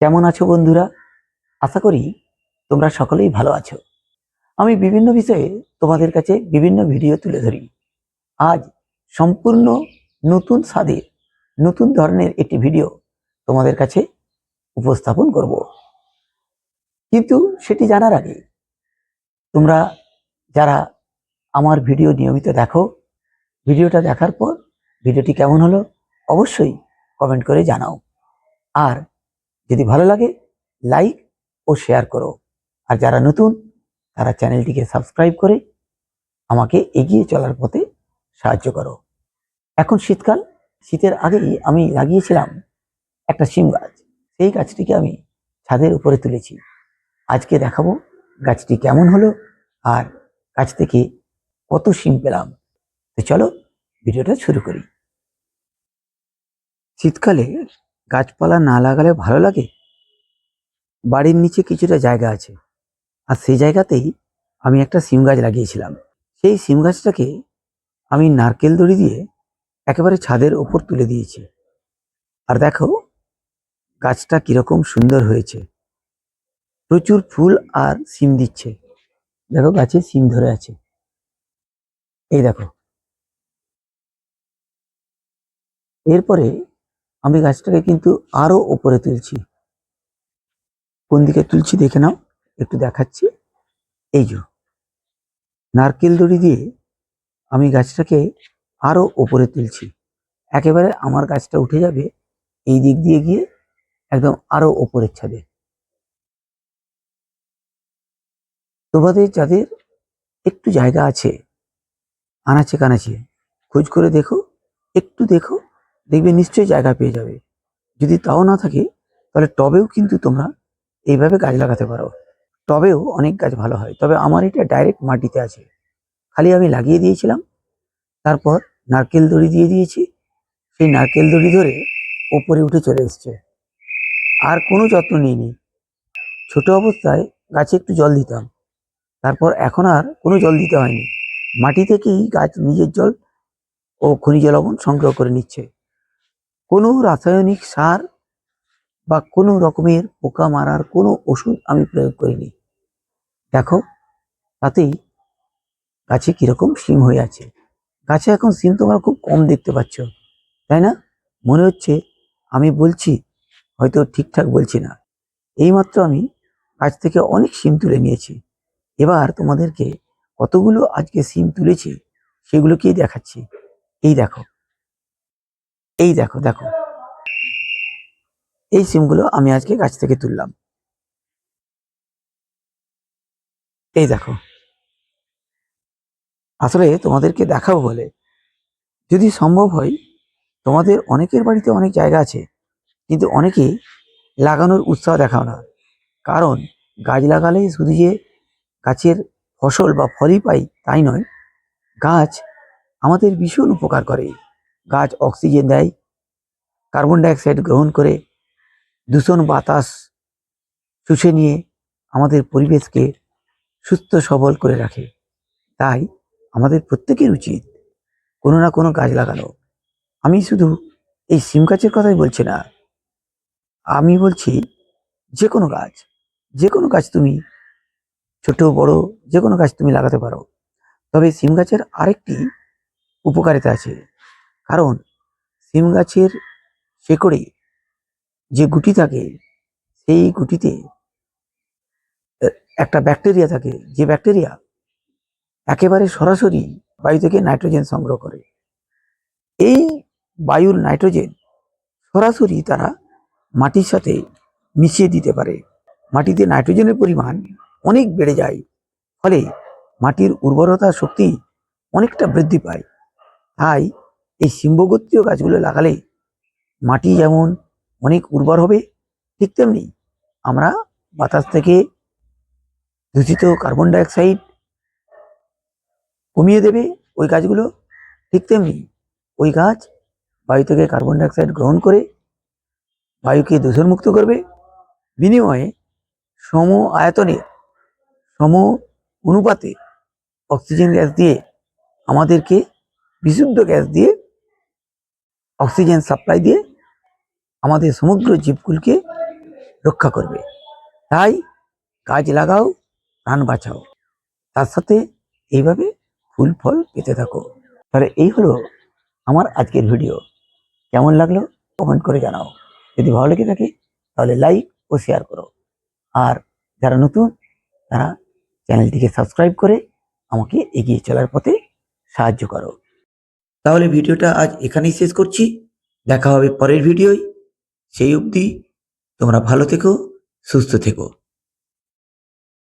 কেমন আছো বন্ধুরা? আশা করি তোমরা সকলেই ভালো আছো। আমি বিভিন্ন বিষয়ে তোমাদের কাছে বিভিন্ন ভিডিও তুলে ধরি। আজ সম্পূর্ণ নতুন স্বাদে নতুন ধরনের একটি ভিডিও তোমাদের কাছে উপস্থাপন করব। কিন্তু সেটি জানার আগে, তোমরা যারা আমার ভিডিও নিয়মিত দেখো, ভিডিওটা দেখার পর ভিডিওটি কেমন হলো অবশ্যই কমেন্ট করে জানাও। আর যদি ভালো লাগে লাইক ও শেয়ার করো। আর যারা নতুন, তারা চ্যানেলটিকে সাবস্ক্রাইব করে আমাকে এগিয়ে চলার পথে সাহায্য করো। এখন শীতকাল, শীতের আগেই আমি লাগিয়েছিলাম একটা শিম গাছ। সেই গাছটিকে আমি ছাদের উপরে তুলেছি। আজকে দেখাবো গাছটি কেমন হলো আর গাছ থেকে কত শিম পেলাম। তো চলো, ভিডিওটা শুরু করি। শীতকালে গাছপালা না লাগালে ভালো লাগে? বাড়ির নিচে কিছুটা জায়গা আছে। আর সেই জায়গাতেই আমি একটা সিম গাছ লাগিয়েছিলাম। সেই সিম গাছটাকে আমি নারকেল দড়ি দিয়ে একেবারে ছাদের ওপর তুলে দিয়েছি। আর দেখো, গাছটা কীরকম সুন্দর হয়েছে। প্রচুর ফুল আর সিম দিচ্ছে। দেখো, গাছে সিম ধরে আছে। এই দেখো। এরপরে আমি গাছটাকে কিন্তু আরও ওপরে তুলছি। কোন দিকে তুলছি দেখে নাও, একটু দেখাচ্ছি। এই যে, নারকেল দড়ি দিয়ে আমি গাছটাকে আরও ওপরে তুলছি। একেবারে আমার গাছটা উঠে যাবে এই দিক দিয়ে গিয়ে একদম আরও ওপরের ছাদে। তোমাদের যাদের একটু জায়গা আছে, আনাচে কানাচে, খোঁজ করে দেখো, একটু দেখো দেখবে নিশ্চয়ই জায়গা পেয়ে যাবে। যদি তাও না থাকে, তাহলে টবেও কিন্তু তোমরা এইভাবে গাছ লাগাতে পারো। টবেও অনেক গাছ ভালো হয়। তবে আমার এটা ডাইরেক্ট মাটিতে আছে। খালি আমি লাগিয়ে দিয়েছিলাম, তারপর নারকেল দড়ি দিয়ে দিয়েছি। সেই নারকেল দড়ি ধরে ওপরে উঠে চলে এসছে। আর কোনো যত্ন নিইনি। ছোট অবস্থায় গাছে একটু জল দিতাম। তারপর এখন আর কোনো জল দিতে হয়নি। মাটি থেকেই গাছ নিজের জল ও খনিজ লবণ সংগ্রহ করে নিচ্ছে। কোনো রাসায়নিক সার বা কোনো রকমের পোকা মারার কোনো ওষুধ আমি প্রয়োগ করিনি। দেখো, তাতেই গাছে কীরকম সিম হয়ে আছে। গাছে এখন সিম তোমরা খুব কম দেখতে পাচ্ছ, তাই না? মনে হচ্ছে আমি বলছি, হয়তো ঠিকঠাক বলছি না। এইমাত্র আমি গাছ থেকে অনেক সিম তুলে নিয়েছি। এবার তোমাদেরকে কতগুলো আজকে সিম তুলেছি সেগুলোকেই দেখাচ্ছি। এই দেখো এই দেখো দেখো। এই সিমগুলো আমি আজকে গাছ থেকে তুললাম। এই দেখো। আসলে তোমাদেরকে দেখাবো বলে। যদি সম্ভব হয়, তোমাদের অনেকের বাড়িতে অনেক জায়গা আছে, কিন্তু অনেকে লাগানোর উৎসাহ দেখাও না। কারণ গাছ লাগালে শুধু যে গাছের ফসল বা ফলই পাই তাই নয়, গাছ আমাদের ভীষণ উপকার করে। গাছ অক্সিজেন দেয়, কার্বন ডাইঅক্সাইড গ্রহণ করে দূষণ বাতাস শুষে নিয়ে আমাদের পরিবেশকে সুস্থ সবল করে রাখে। তাই আমাদের প্রত্যেকের উচিত কোনো না কোনো গাছ লাগানো। আমি শুধু এই সিম গাছের কথাই বলছি না। আমি বলছি যে কোনো গাছ, যে কোনো গাছ তুমি ছোট, বড়, যে কোনো গাছ তুমি লাগাতে পারো। তবে সিম গাছের আরেকটি উপকারিতা আছে। কারণ সিম গাছের শেকড়ে যে গুটি থাকে, সেই গুটিতে একটা ব্যাকটেরিয়া থাকে। যে ব্যাকটেরিয়া একেবারে সরাসরি বায়ু থেকে নাইট্রোজেন সংগ্রহ করে। এই বায়ুর নাইট্রোজেন সরাসরি তারা মাটির সাথে মিশিয়ে দিতে পারে। মাটিতে নাইট্রোজেনের পরিমাণ অনেক বেড়ে যায়, ফলে মাটির উর্বরতা শক্তি অনেকটা বৃদ্ধি পায়। তাই এই সিম্বগোত্রীয় গাছগুলো লাগালে মাটি যেমন অনেক উর্বর হবে, ঠিক তেমনি আমরা বাতাস থেকে দূষিত কার্বন ডাইঅক্সাইড কমিয়ে দেবে ওই গাছগুলো, ঠিক তেমনি ওই গাছ বায়ু থেকে কার্বন ডাইঅক্সাইড গ্রহণ করে বায়ুকে দূষণমুক্ত করবে। বিনিময়ে সম আয়তনে সম অনুপাতে অক্সিজেন গ্যাস দিয়ে আমাদেরকে বিশুদ্ধ গ্যাস দিয়ে অক্সিজেন সাপ্লাই দিয়ে আমাদের সমগ্র জীবকুলকে রক্ষা করবে। তাই গাছ লাগাও, প্রাণ বাঁচাও। তার সাথে এইভাবে ফুল, ফল পেতে থাকো। তাহলে এই হলো আমার আজকের ভিডিও। কেমন লাগল কমেন্ট করে জানাও। যদি ভালো লেগে থাকে তাহলে লাইক ও শেয়ার করো। আর যারা নতুন, তারা চ্যানেলটিকে সাবস্ক্রাইব করে আমাকে এগিয়ে চলার পথে সাহায্য করো। তাহলে ভিডিওটা আজ এখানেই শেষ করছি। দেখা হবে পরের ভিডিওয়। সেই অবধি তোমরা ভালো থেকো, সুস্থ থেকো।